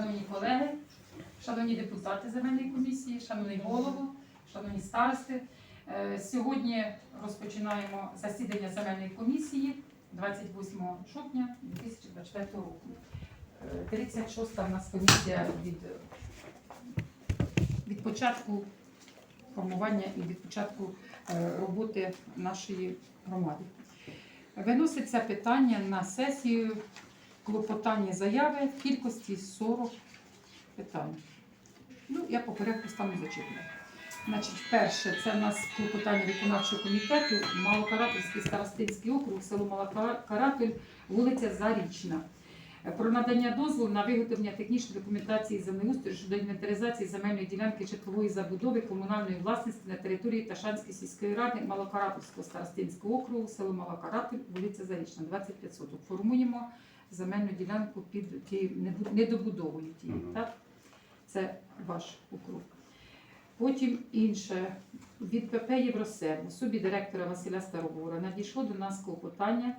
Шановні колеги, шановні депутати земельної комісії, шановний голово, шановні старости. Е, Сьогодні розпочинаємо засідання земельної комісії 28 жовтня 2024 року. Е, 36-та в нас комісія від, від початку формування і від початку е, роботи нашої громади. Виноситься питання на сесію клопотання заяви в кількості 40 питань. Ну, я по порядку стану зачитувати. Значить, перше, це в нас клопотання виконавчого комітету Малокаратівський старостинський округ, село Малокаратель, вулиця Зарічна. Про надання дозволу на виготовлення технічної документації землеустрою щодо інвентаризації земельної ділянки житлової забудови комунальної власності на території Ташанської сільської ради Малокаратівського старостинського округу, село Малокаратель, вулиця Зарічна, 25 соток. Формуємо земельну ділянку під тією недо- недобудовою тією. Мгм. Так? Це ваш округ. Потім інше від ПП Євросерв, в особі директора Василя Старогора надійшло до нас клопотання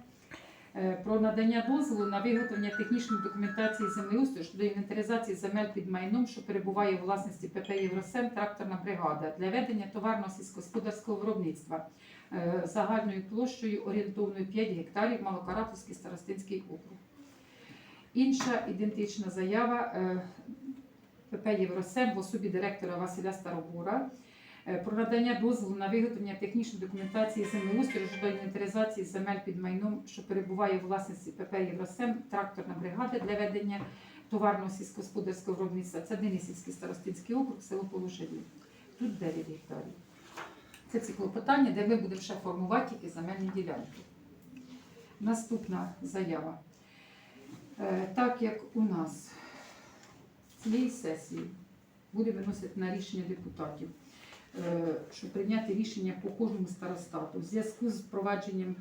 е, про надання дозволу на виготовлення технічної документації землеустрою щодо інвентаризації земель під майном, що перебуває у власності ПП Євросем тракторна бригада для ведення товарного сільськогосподарського виробництва е, загальною площею орієнтовною 5 гектарів Малокаратовський старостинський округ. Інша ідентична заява е, ПП Євросем в особі директора Василя Старогора е, про надання дозволу на виготовлення технічної документації землеустрою щодо інвентаризації земель під майном, що перебуває у власності ПП Євросем, тракторна бригада для ведення товарного сільськогосподарського виробництва. Це Денисівський старостинський округ, село Полушеві. Тут 9 гектарів. Це ці клопотання, де ми будемо ще формувати тільки земельні ділянки. Наступна заява. Е, Так як у нас цієї сесії буде виносити на рішення депутатів, е, щоб прийняти рішення по кожному старостату в зв'язку з впровадженням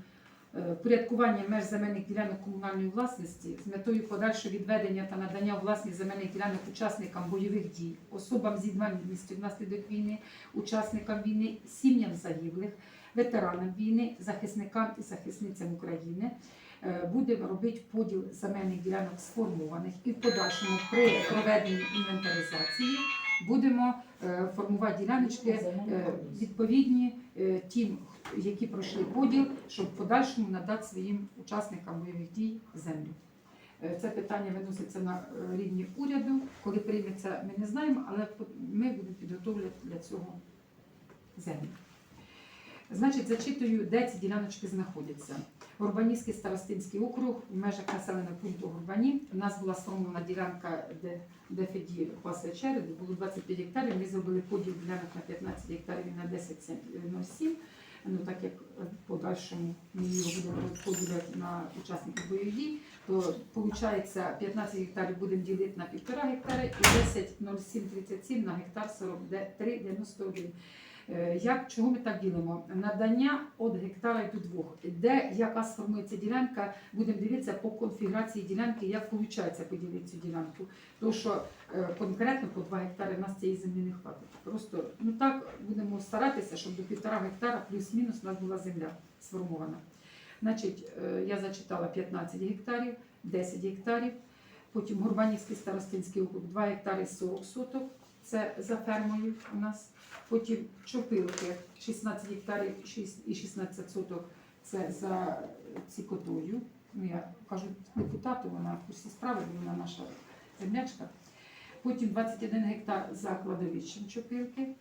е, впорядкування меж земельних ділянок комунальної власності з метою подальшого відведення та надання у власність земельних ділянок учасникам бойових дій, особам з інвалідністю внаслідок війни, учасникам війни, сім'ям загиблих, ветеранам війни, захисникам і захисницям України. Е, Будемо робити поділ земельних ділянок сформованих і в подальшому при проведенні інвентаризації будемо е, формувати діляночки е, відповідні тим, які пройшли поділ, щоб в подальшому надати своїм учасникам бойових дій землю. Це питання виноситься на рівні уряду. Коли прийметься, ми не знаємо, але ми будемо підготовлювати для цього землю. Значить, зачитую, де ці діляночки знаходяться. Горбанівський старостинський округ в межах населеного пункту Горбані. У нас була сформована ділянка, де, де Феді пасе череду, було 25 гектарів. Ми зробили поділ ділянок на 15 гектарів і на 10,07. Ну так як в подальшому ми його будемо розподіляти на учасників бойових дій, то виходить 15 гектарів будемо ділити на 1,5 гектари і 10,0737 на гектар 43,91. Е, Як чого ми так ділимо? Надання від гектара до двох. Де яка сформується ділянка, будемо дивитися по конфігурації ділянки, як виходить поділити цю ділянку. Тому що е, конкретно по 2 гектари в нас цієї землі не хватить. Просто ну так будемо старатися, щоб до півтора гектара плюс-мінус у нас була земля сформована. Значить, е, я зачитала 15 гектарів, 10 гектарів. Потім Гурбанівський старостинський округ 2 гектари 40 соток. Це за фермою у нас. Потім Чопилки 16 гектарів 6 і 16 соток. Це за цікотою. Ну, я кажу депутату, вона в курсі справи, вона наша землячка. Потім 21 гектар за кладовищем Чопилки.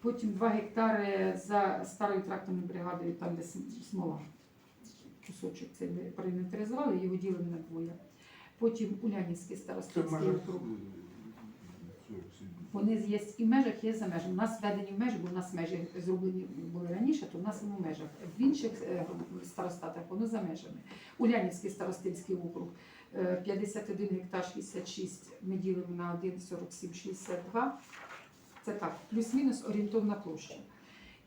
Потім 2 гектари за старою тракторною бригадою, там де смола. Кусочок це ми проінвентаризували, його ділимо на двоє. Потім Улянівський старостинський округ. Е, Вони є і в межах, є за межами. У нас введені в межі, бо у нас межі зроблені були раніше, то в нас воно в межах. В інших е, старостатах воно за межами. Улянівський старостинський округ е, 51 гектар 66 ми ділимо на 1,47 62. Це так, плюс-мінус орієнтовна площа.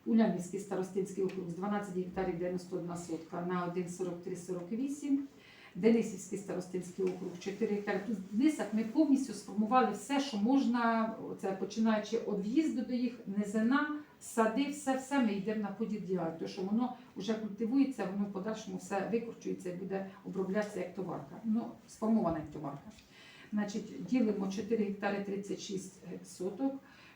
Улянівський старостинський округ з 12 гектарів 91 сотка на 1,43 48. Денисівський старостинський округ 4 гектари. Тут в ми повністю сформували все, що можна, це починаючи від в'їзду до їх, низина, сади, все, все ми йдемо на поділ тому що воно вже культивується, воно в подальшому все викручується і буде оброблятися як товарка. Ну, сформована як товарка. Значить, ділимо 4 гектари 36 соток,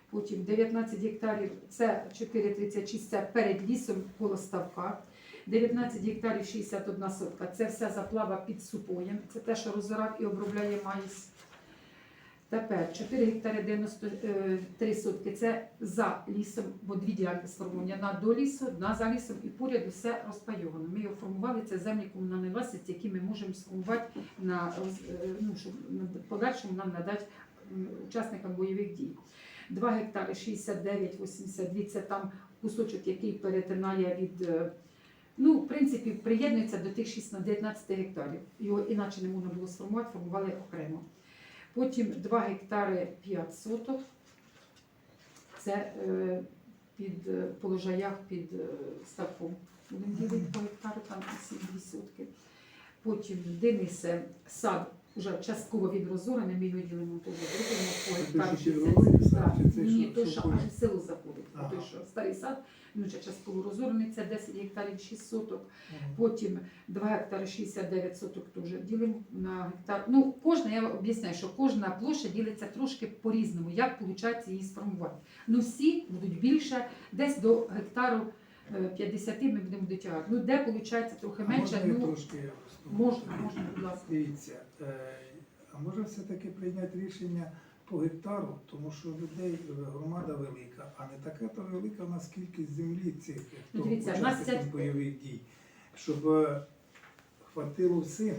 потім 19 гектарів це 4,36 це перед лісом коло ставка. 19 гектарів 61 сотка це вся заплава під супоєм, це те, що розорав і обробляє маїс. Тепер 4 гектари 93 сотки це за лісом, бо дві ділянки сформовані. Одна до лісу, одна за лісом і поряд усе розпайовано. Ми його формували, це землі комунальної власності, які ми можемо сформувати на е, ну, щоб подальшому нам надати учасникам бойових дій. 2 гектари 69, 82 це там кусочок, який перетинає від. Ну, в принципі, приєднується до тих 6 на 19 гектарів. Його іначе не можна було сформувати, формували окремо. Потім 2 гектари 5 соток. Це е, під е, по під е, ставком. Будемо ділити по гектару, там 7 сотки. Потім Денисе сад вже частково він розорений, ми його ділимо теж зробимо по Це гектару. що 60. червоний сад, Так, чи цей, Ні, той, що аж в село заходить. Той, що старий сад, він вже частково розорений, це 10 гектарів 6 соток. Потім 2 гектари 69 соток теж ділимо на гектар. Ну, кожна, я об'ясняю, що кожна площа ділиться трошки по-різному, як виходить її сформувати. Ну всі будуть більше, десь до гектару е, 50 ми будемо дотягати. Ну, де виходить трохи А менше, можна ну трошки можна, можна, будь ласка. Дивіться, е, а може все-таки прийняти рішення по гектару, тому що людей е, громада велика, а не така то велика в нас кількість землі цих Ну, хто дивіться, в нас учасників бойових дій, щоб е, хватило всім.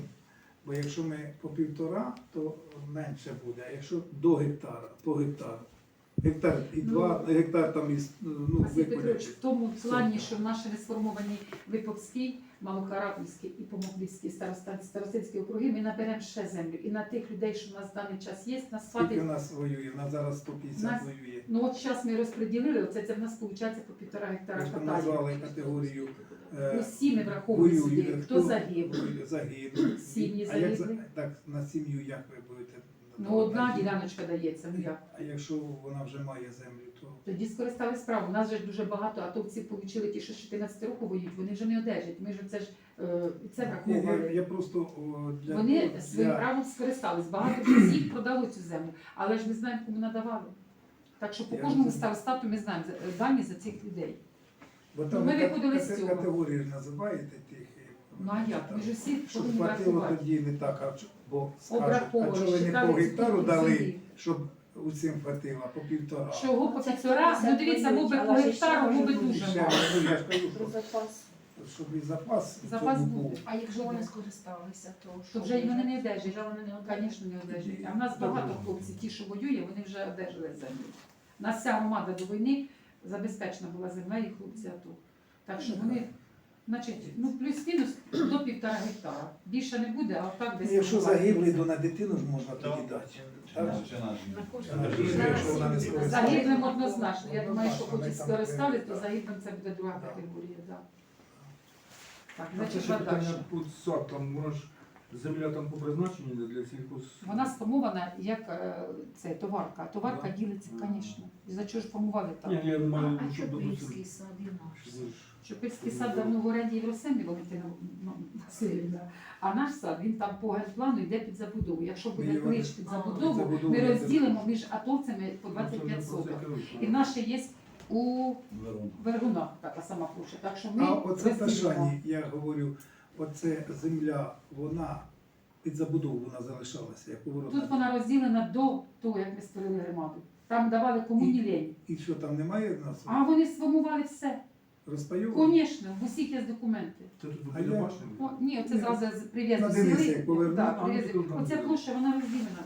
Бо якщо ми по півтора, то менше буде. А якщо до гектара, по гектару. Гектар і Ну, два, гектар там із ну, Василь Петрович, в тому плані, що в наші не сформовані Виповський, і старостан- старостинські округи, ми наберемо ще землю. І на тих людей, що в нас в даний час є, нас Скільки у нас воює? У нас зараз 150 Нас- воює. Ну от зараз ми розподілили, оце це в нас виходить по півтора гектара Ми хватає. назвали категорію е, Усі ми враховуємо хто загинув. загинув. Сім'ї А як так на сім'ю як ви будете? Ну одна діляночка дається, ну як? А якщо вона вже має землю, то Тоді скористались правом. У нас же ж дуже багато атовців отримали ті, що з 14 років воюють, вони вже не одержать. Ми ж це ж е, це я, я, враховували. я просто о, для Вони для- своїм правом скористались. Багато разів продали цю землю, але ж ми знаємо, кому надавали. Так що по Я кожному розумію. старостату ми знаємо за- дані за цих людей. Бо Ну, там ми виходили з цього. категорії ж називаєте тих. е, Ну а як? Ми ж усі Щоб повинні хватило врахувати. тоді не так, а ч- бо скажуть, а чого не по гектару дали, щоб усім хватило, а по півтора. Чого по півтора? Ну дивіться, мов би по гектару, мов би дуже ще, мало. ну, я ж кажу, що- запас. щоб і запас, Запас буде. був. А якщо вони скористалися, то То що? вже й вони не одержать. Вже вони не. Звісно, не одержать. А в нас багато хлопців, ті, що воює, вони вже одержали землю. У нас вся громада до війни забезпечена була земля і хлопці АТО. Так що вони, значить, ну плюс-мінус до півтора гектара. Більше не буде, а так десь. Якщо загиблий, то на дитину ж можна тоді дати. Так? На На кожен. На жінку, якщо вона не скористалася. Загиблим однозначно. Я думаю, що хоч скористали, то загиблим це буде друга категорія. Да. Так, це значить, ще питання подальше. тут сад, там ж земля там по призначенню не для сільхоз. Вона сформована як е, це товарка. А Товарка Да. ділиться, звісно. І за чого ж формували так? Ні, я маю, А щоб Чопільський допустим, сад і наш. Ж- сад давно в оренді Євросемі Валентина ну, Васильівна. А наш сад він там по генплану йде під забудову. Якщо буде клич під забудову, ми розділимо між атовцями по Ну, 25 не соток. І наше є у Вергунах така сама площа. Так що ми А оце. Ташані, я говорю, оце земля, вона під забудову вона залишалася, як поворотна. Тут вона розділена до того, як ми створили громаду. Там давали комуні лень. І що там немає в нас? А вони сформували все. Розпайовано? Звісно, в усіх є документи. Це тут А я-? О, ні, це Ні, зразу з- прив'язку на Дениса сили. як поверну. А, ну, тут там Оця буде. площа, вона розділена.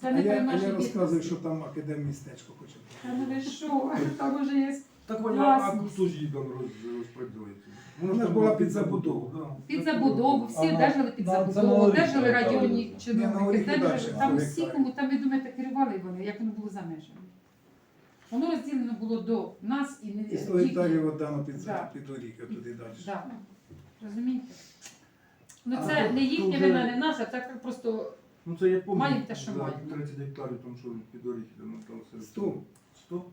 Це А не я, а я розказую, дітності. що там академмістечко хоче. Та ну ви що, там уже є. Так Ваня, а Власність. хто ж її там роз- розподілити? Вона ж була під забудову. Під забудову, всі Ага. одержали під Да, це забудову, малорічна, одержали так. районні Ні, чиновники, Там всі, гектарі. кому там, ви думаєте, керували вони, як воно було за межами. Воно розділено було до нас і не І 100 тільки- гектарів віддано під, Да. під Оріхи, туди далі. Да. Розумієте? Ну А це то- не то їхня вже- вина, не наша, це просто Ну це я пам'ятаю. Маємо те, що мають. маємо. 30 гектарів, там що під оріхи, там там все. Сто. 100?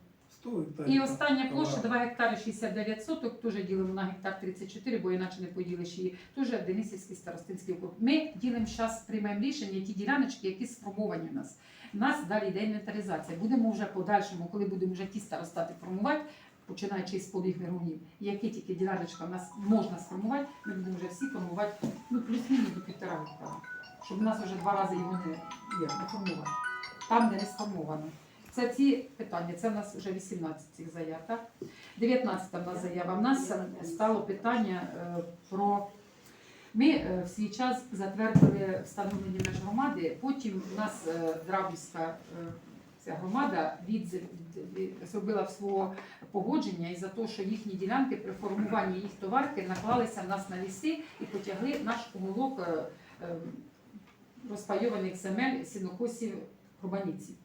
100 гектарів. І остання площа товар. 2 гектари 69 соток, теж ділимо на гектар 34, бо іначе не поділиш її. Теж Денисівський старостинський округ. Ми ділимо зараз, приймаємо рішення, ті діляночки, які сформовані в нас. У нас далі йде інвентаризація. Будемо вже подальшому, коли будемо вже ті старостати формувати, починаючи з полів мирунів, які тільки діляночка в нас можна сформувати, ми будемо вже всі формувати ну, плюс-мінус до півтора гектара. Щоб у нас вже два рази його не, є, не формувати. Там, де не сформовано. Це ці питання, це в нас вже 18 цих заяв, так? 19 в нас заява. В нас стало питання е, про. Ми е, в свій час затвердили встановлення меж громади, потім у нас е, Драбівська е, ця громада від, зробила свого погодження і за те, що їхні ділянки при формуванні їх товарки наклалися в нас на ліси і потягли наш уголок розпайованих земель сінокосів Рубаніців.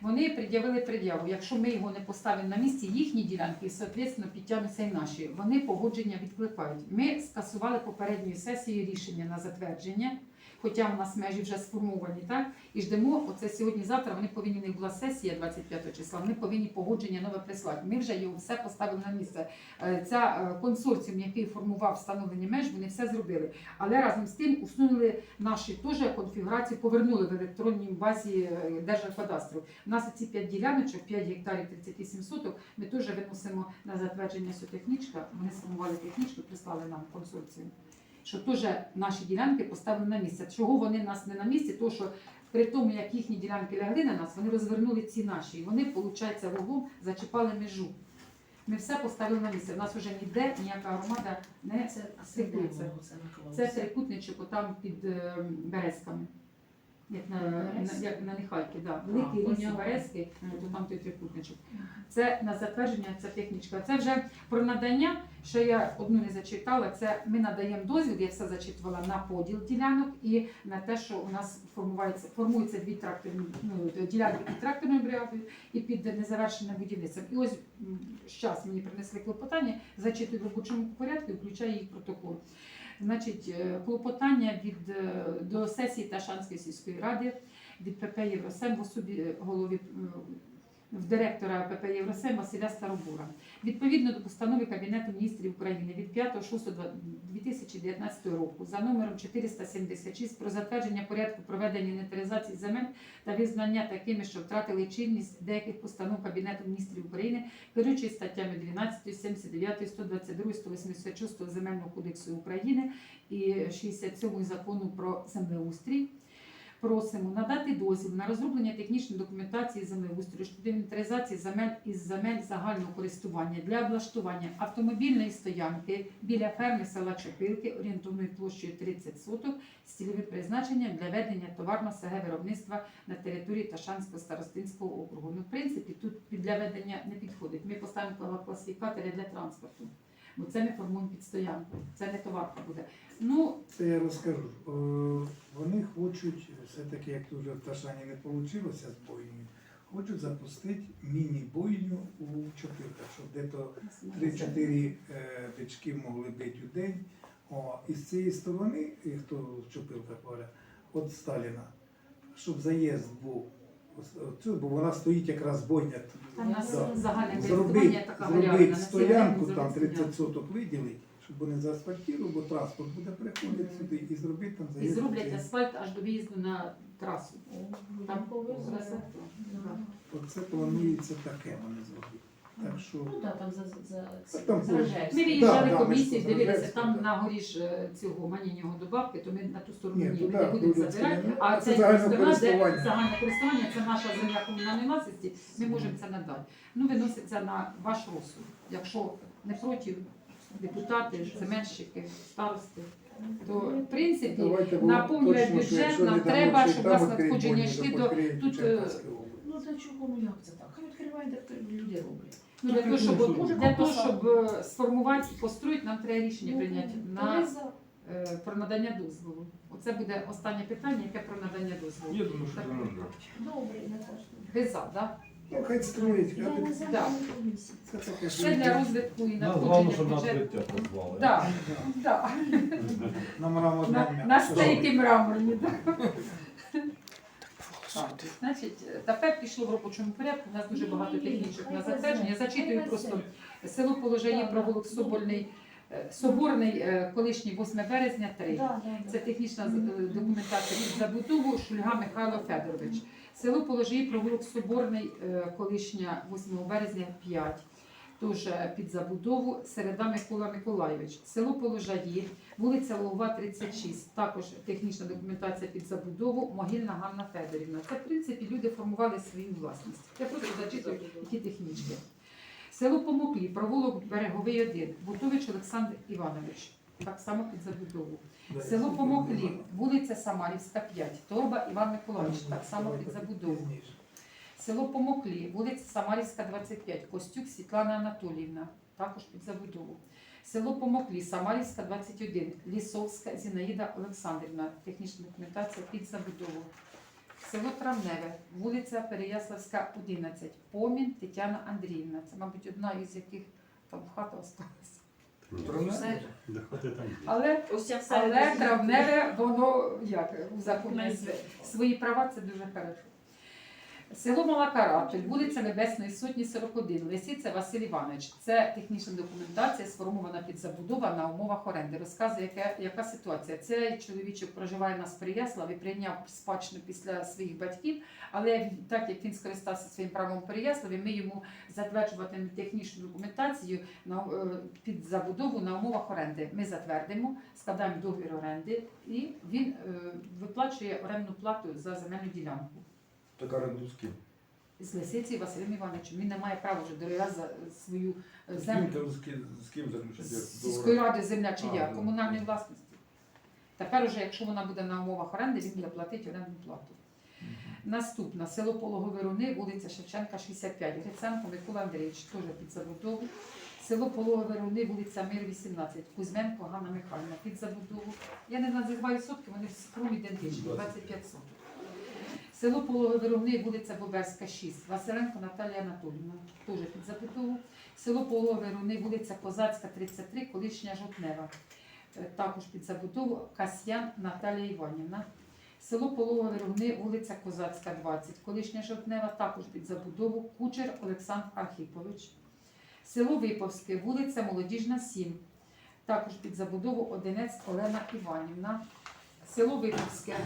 Вони пред'явили пред'яву. Якщо ми його не поставимо на місці, їхні ділянки, відповідно, підтягнуться і наші. Вони погодження відкликають. Ми скасували попередньої сесії рішення на затвердження, хоча в нас межі вже сформовані, так? І ждемо, оце сьогодні-завтра вони повинні, у них була сесія 25 числа, вони повинні погодження нове прислати. Ми вже його все поставили на місце. Е, Ця е, консорціум, який формував встановлення меж, вони все зробили. Але разом з тим усунули наші теж конфігурації, повернули в електронній базі е, Держкадастру. У нас ці 5 діляночок, 5 гектарів 38 соток, ми теж виносимо на затвердження цю технічка. Вони сформували технічку, прислали нам консорціум. Що теж наші ділянки поставили на місце. Чого вони нас не на місці? То що при тому, як їхні ділянки лягли на нас, вони розвернули ці наші. І вони, виходить, вуглом зачіпали межу. Ми все поставили на місце. У нас вже ніде ніяка громада не Це стикується. це трикутничок отам під е, березками. Як на, на, як на Нехайки, да. великі А, лісі поняла. березки, Мгм. то там той трикутничок. Це на затвердження, ця технічка. Це вже про надання, що я одну не зачитала. Це ми надаємо дозвіл, я все зачитувала на поділ ділянок і на те, що у нас формується, формуються дві тракторні ну, ділянки під тракторною бригадою і під незавершеним будівництвом. І ось зараз мені принесли клопотання, зачитую в робочому порядку і включаю їх в протокол. Значить, е, клопотання від е, до сесії Ташанської сільської ради від ПП Євросем в особі е, голові м, в директора ПП Євросем Василя Старобура. Відповідно до постанови Кабінету міністрів України від 5.6.2019 року за номером 476 про затвердження порядку проведення інвентаризації земель та визнання такими, що втратили чинність деяких постанов Кабінету міністрів України, керуючись статтями 12, 79, 122, 186 Земельного кодексу України і 67 закону про землеустрій. Просимо надати дозвіл на розроблення технічної документації землеустрою щодо інвентаризації земель із земель загального користування для облаштування автомобільної стоянки біля ферми села Чопилки орієнтовною площею 30 соток з цільовим призначенням для ведення товарно-СГ виробництва на території Ташанського старостинського округу. Ну, в принципі, тут для ведення не підходить. Ми поставимо класифікатори для транспорту, бо це ми формуємо під стоянку. Це не товарка буде. Ну, Це я розкажу. Е, Вони хочуть, все-таки, як тут вже в Ташані не вийшло з бойнею, хочуть запустити міні-бойню у Чопилках, щоб де-то 3-4 е, бички могли бити у день. О, і з цієї сторони, хто в Чопилках говорить, от Сталіна, щоб заїзд був, оцю, бо вона стоїть якраз бойня. Там Да. загальне користування Зробити, така зробити стоянку, там зробити 30 соток виділити, щоб вони заасфальтували, бо транспорт буде приходити Мгм. сюди і зробити там І зроблять асфальт аж до виїзду на трасу. Там. Да. Оце планується таке вони зробити. Так що Ну так, там за, за, Та там за. Ми Да, виїжджали да, ми ж дивилися, там да. на горі ж е, цього манінього добавки, то ми на ту сторону Ні, ні, туди, не будемо забирати. не- А це це загальне сторона, де користування. загальне користування, це наша земля комунальної власності, ми можемо це надати. Ну, виноситься на ваш розсуд. Якщо не проти депутати, земельщики, старости, то в принципі давайте бо наповнює точно, що бюджет, якщо нам не дамо, треба, що щоб там у нас відкриють надходження йшли то відкриють тут, область. Ну для чого, ну як це так? Хай відкривають, де люди роблять. Ну, для того, щоб, ну, для того, щоб е, сформувати і построїти, нам треба рішення прийняти Ну, на, е, про надання дозволу. Оце буде останнє питання, яке про надання дозволу. Я думаю, що Так. це не треба. Добре, я. Ви за, да? Ну, хай строїть, Я не за це таке Це для життя. розвитку і Нас головне, надходження щоб на бюджету. відкриття позвали. Да, Да. да. На мраморному На, м'ясі. на стейки мраморні, да. Так, значить, тепер пішло в робочому порядку. У нас дуже багато технічок на затвердження. Я зачитую просто село положення провулок Собольний, е, Соборний, е, колишній 8 березня 3. Це технічна е, документація під забудову Шульга Михайло Федорович. Село Положії, провулок Соборний, колишня 8 березня 5. Теж е, під забудову Середа Микола Миколайович. Село Положаї, вулиця Лугова, 36. Також технічна документація під забудову Могильна Ганна Федорівна. Це, в принципі, люди формували свою власність. Я просто зачитую які технічки. Село Помоклі, провулок Береговий 1, Бутович Олександр Іванович. Так само під забудову. Село Помоклі, вулиця Самарівська, 5, Торба Іван Миколаївич, так само під забудову. Село Помоклі, вулиця Самарівська, 25, Костюк Світлана Анатоліївна, також під забудову. Село Помоклі, Самарівська, 21, Лісовська Зінаїда Олександрівна, технічна документація під забудову. Село Травневе, вулиця Переяславська, 11, Помін Тетяна Андріївна. Це, мабуть, одна із яких там хата осталася. Але але травневе, воно як узаконює св- свої права, це дуже хорошо. Село Мала Каратель, вулиця Небесної Сотні, 41, Лисиця Василь Іванович. Це технічна документація, сформована під забудова на умовах оренди. Розказує, яка, яка ситуація. Цей чоловічок проживає на Переяславі, прийняв спадщину після своїх батьків, але так як він скористався своїм правом Переяславі, ми йому затверджуватимемо технічну документацію на, е, під забудову на умовах оренди. Ми затвердимо, складаємо договір оренди, і він е, виплачує орендну плату за земельну ділянку. Так оренду з? З Лисиці Василем Івановичем. Він не має права вже другий раз за свою е, З землю. ким, з ким, з ким заключити З сільської ради земля чи А, я, ну. комунальної власності. Тепер уже, якщо вона буде на умовах оренди, він буде платити орендну плату. Наступна село Пологове Руни, вулиця Шевченка, 65. Гриценко Микола Андрійович, теж під забудову. Село Пологове Руни, вулиця Мир, 18. Кузьменко Ганна Михайлівна під забудову. Я не називаю сотки, вони в скрум ідентичні, 25 соток. Село Пологове Руни, вулиця Боберська, 6. Василенко Наталія Анатоліївна, теж під забудову. Село Пологове Руни, вулиця Козацька, 33, колишня Жовтнева. Е, Також під забудову Касьян Наталія Іванівна. Село Пологове Руни, вулиця Козацька, 20, колишня Жовтнева, також під забудову Кучер Олександр Архіпович. Село Виповське, вулиця Молодіжна, 7, також під забудову Одинець Олена Іванівна. Село Виповське,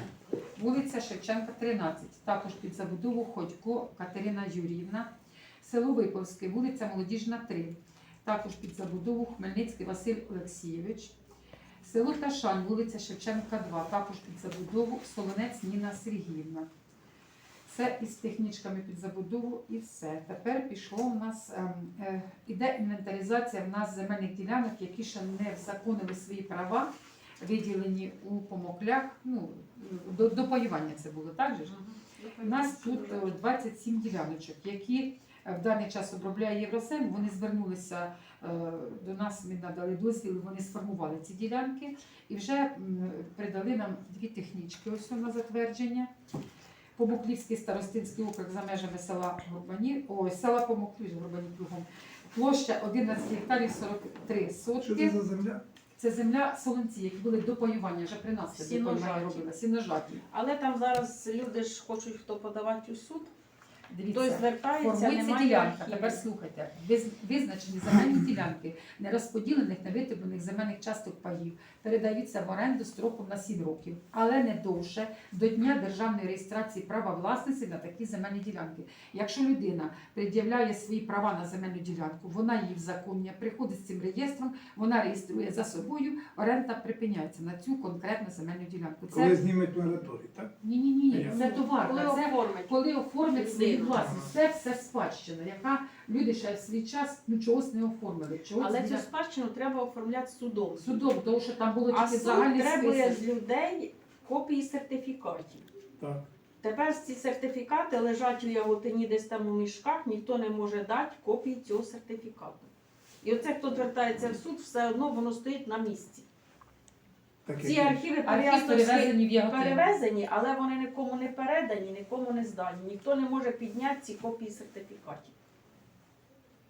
вулиця Шевченка, 13, також під забудову Ходько Катерина Юріївна. Село Виповське, вулиця Молодіжна, 3, також під забудову Хмельницький Василь Олексійович. Село Ташань, вулиця Шевченка, 2, також під забудову Солонець Ніна Сергіївна. Це із технічками під забудову і все. Тепер пішло у нас, ем, е, іде інвентаризація в нас земельних ділянок, які ще не взаконили свої права, виділені у помоклях. Ну, до, до паювання це було, так же ж? У нас тут е, 27 діляночок, які е, в даний час обробляє Євросем. Вони звернулися е, до нас, ми надали дозвіл, вони сформували ці ділянки і вже придали нам дві технічки ось на затвердження. Помоклівський старостинський округ за межами села Горбані, ой, села Помоклів, Горбані кругом. Площа 11 гектарів 43 Що це сотки. за земля? Це земля солонці, які були до паювання, вже при нас це Сіножаті. робили, сіножаті. Але там зараз люди ж хочуть хто подавати у суд, хтось Дивіться, звертається, формується немає ділянка. Тепер слухайте, Виз- визначені земельні ділянки нерозподілених, невитребуваних земельних часток паїв передаються в оренду строком на 7 років, але не довше до дня державної реєстрації права власності на такі земельні ділянки. Якщо людина пред'являє свої права на земельну ділянку, вона її взаконює, приходить з цим реєстром, вона реєструє за собою, оренда припиняється на цю конкретну земельну ділянку. Коли Це знімуть мораторій, так? ні, ні, ні, це товарка. Коли Це оформить. коли оформлять свою Людина. Власність, це все спадщина, яка люди ще в свій час ну, чогось не оформили. Чогось Але не- цю спадщину треба оформляти судом. судом, тому що там було А тільки суд требує з людей копії сертифікатів. Так. Тепер ці сертифікати лежать у яготині десь там у мішках, ніхто не може дати копії цього сертифікату. І оце, хто звертається в суд, все одно воно стоїть на місці. Так, Ці архіви Архів перевезені в Яготин. перевезені, але вони нікому не передані, нікому не здані. Ніхто не може підняти ці копії сертифікатів.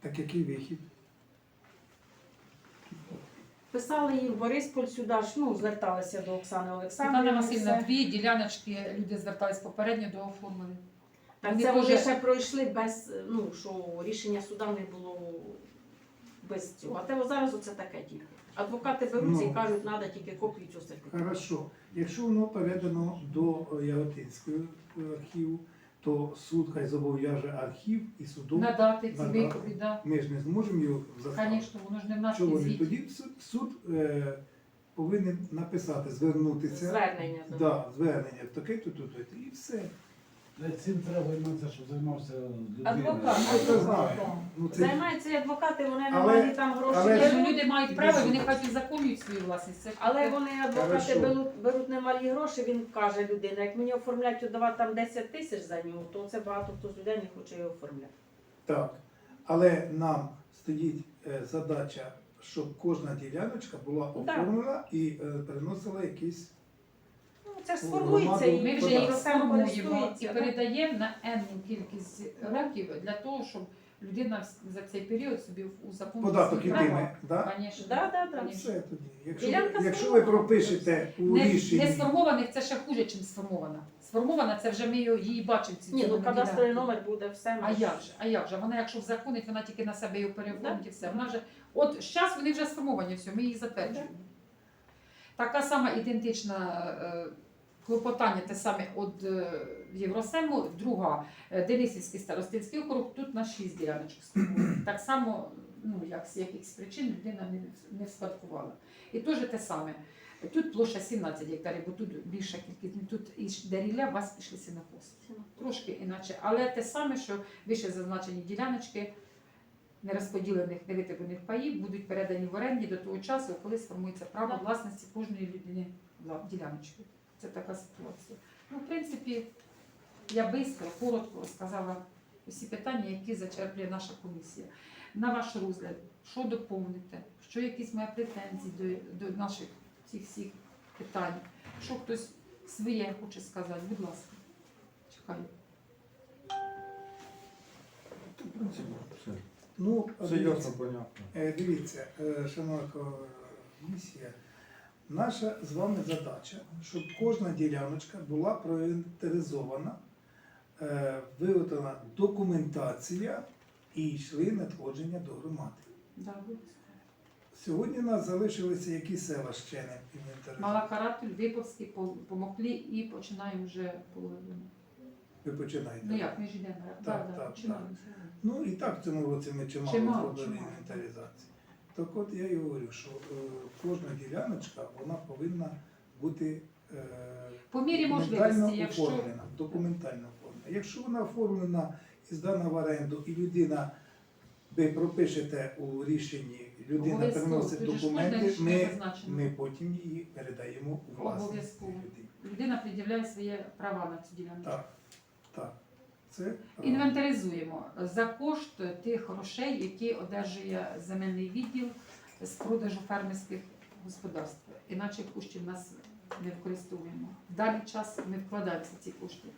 так який вихід? Писали їм Борисполь сюди ж, ну, зверталися до Оксани Світлана Олександрівни. Васильівна, все. дві діляночки люди звертались попередньо до оформлення. Так Вони це вони теж- ще пройшли без, ну, що рішення суда не було без цього. А те зараз оце таке тільки. Адвокати беруться Ну. і кажуть, треба тільки копію цього сертифікату. Хорошо. Якщо воно передано до е, Яготинського архіву, то суд хай зобов'яже архів і судом. Надати ці Надати. да. Ми ж не зможемо його заставити. Звісно, воно ж не в нашій Що вони тоді суд, суд е, повинен написати, звернутися. Звернення. да. Звернення в таке тут і все. Цим треба займатися, щоб займався людина. Адвокат. Ну, це знаю. Ну, це, Займаються і адвокати, вони не Але- мають там але- беруть. Ну, Люди мають право, вони хай законують свою власність. Це Але вони адвокати Хорошо. беруть, беруть немалі гроші, він каже людина, як мені оформлять давати там 10 тисяч за нього, то це багато хто з людей не хоче його оформляти. так. Але нам стоїть е, задача, щоб кожна діляночка була Так. оформлена і е, приносила якісь. Ну, це ж сформується і Ми вже їх сам сформуємо і передаємо на енну кількість років для того, щоб людина за цей період собі узаконила Податок свої права. ітиме, да? Звісно. Да, да, да. Все тоді. Якщо, Ділянка ви- якщо ви сформована. Пропишете у не рішенні, сформованих це ще хуже, ніж сформована. Сформована це вже ми її бачимо. Ці Ні, ну кадастровий ділянки. номер буде все. А як же? А як же? Вона якщо законить, вона тільки на себе його переоформить і все. Вона вже от зараз вони вже сформовані, все, ми їх затверджуємо. Така сама ідентична е, клопотання, те саме від е, Євросему, друга е, Денисівський старостинський округ, тут на 6 діляночок. Так само, ну як з якихось причин людина не, не вспадкувала. І теж те саме. Тут площа 17 гектарів, бо тут більша кількість. Тут і де рілля, у вас пішли сінокоси. Трошки іначе. Але те саме, що вище зазначені діляночки нерозподілених невитребуваних паїв будуть передані в оренді до того часу, коли сформується право власності кожної людини діляночки. Це така ситуація. Ну, в принципі, я швидко, коротко розказала усі питання, які зачерпує наша комісія. На ваш розгляд, що доповнити, що якісь має претензії до, до наших цих всіх питань, що хтось своє хоче сказати, будь ласка, чекаю. В принципі, все. ну, Все дивіться, ясно, понятно. Е, Дивіться, е, шановна комісія, наша з вами задача, щоб кожна діляночка була проінвентаризована, е, виготовлена документація і йшли надходження до громади. Сьогодні у нас залишилися які села ще не інвентаризовані? Мала каратель, Виповський пом- помогли і починаємо вже половину. Ви починаєте. Ну як, ми ж йдемо. Так, да, так. Ну і так в цьому році ми чимало зробили чимало. інвентаризації. Так от я і говорю, що е, кожна діляночка вона повинна бути е, По мірі документально можливості, якщо оформлена. Документально оформлена. Якщо вона оформлена і здана в оренду, і людина, ви пропишете у рішенні, людина приносить документи, ми, ми потім її передаємо у власність людині. людина пред'являє свої права на цю ділянку. Так, так. Це. Інвентаризуємо за кошт тих грошей, які одержує земельний відділ з продажу фермерських господарств. Іначе коштів нас не використовуємо. В даний час ми вкладаємося в ці кошти.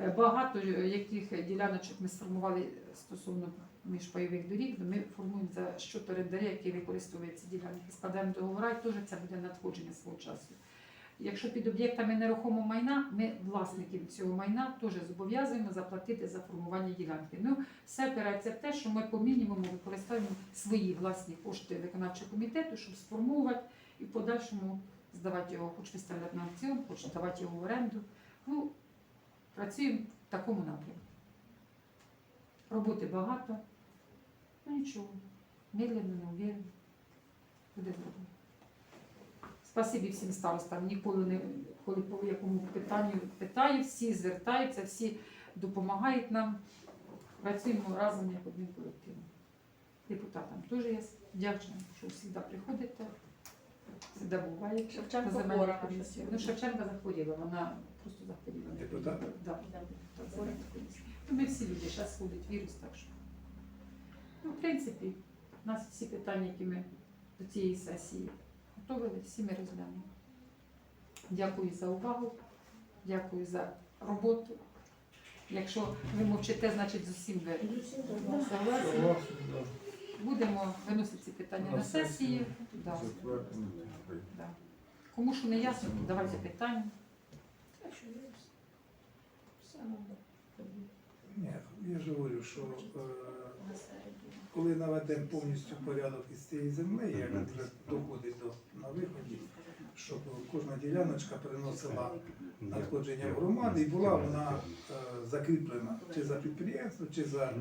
Е, Багато е, яких діляночок ми сформували стосовно міжпайових доріг, ми формуємо за щодо орендаря, який використовує ці ділянки. Складаємо договори, і теж це буде надходження свого часу. Якщо під об'єктами нерухомого майна, ми власників цього майна теж зобов'язуємо заплатити за формування ділянки. Ну, все опирається в те, що ми по мінімуму використовуємо свої власні кошти виконавчого комітету, щоб сформувати і в подальшому здавати його, хоч виставляти на аукціон, хоч здавати його в оренду. Ну, працюємо в такому напрямку. Роботи багато, ну нічого, медленно, неуверенно. Буде зроблено. Спасибі всім старостам. Ніколи не коли по якому питанню питаю, всі звертаються, всі допомагають нам. Працюємо разом як одним колективом. Депутатам теж я вдячна, що завжди приходите, завжди буваєте. Шевченко хвора Ну. Шевченка захворіла, вона просто захворіла. Депутат? Да, да, депутат. Ну, ми всі люди, зараз ходить вірус, так що. Ну, в принципі, у нас всі питання, які ми до цієї сесії готовили, всі ми розглянули. Дякую за увагу, дякую за роботу. Якщо ви мовчите, значить з усім согласні. Будемо виносити ці питання на сесії. Да. Да. Кому що не ясно, давайте питання. Ні, я ж говорю, що е, коли наведемо повністю порядок із цієї землі, як вже доходить до на виході, щоб кожна діляночка приносила надходження в громади і була вона е, закріплена чи за підприємство, чи за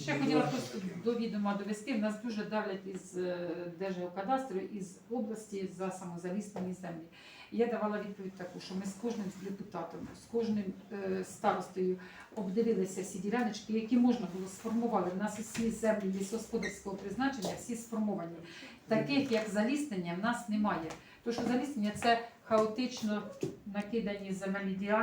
Ще хотіла просто до відома довести. В нас дуже давлять із е, Держгеокадастру, із області за самозаліснені землі. Я давала відповідь таку, що ми з кожним депутатом, з кожним е, старостою обдивилися всі діляночки, які можна було сформували. У нас усі землі лісосподарського призначення, всі сформовані. Таких як заліснення в нас немає. Тому що заліснення це хаотично накидані земельні ділянки.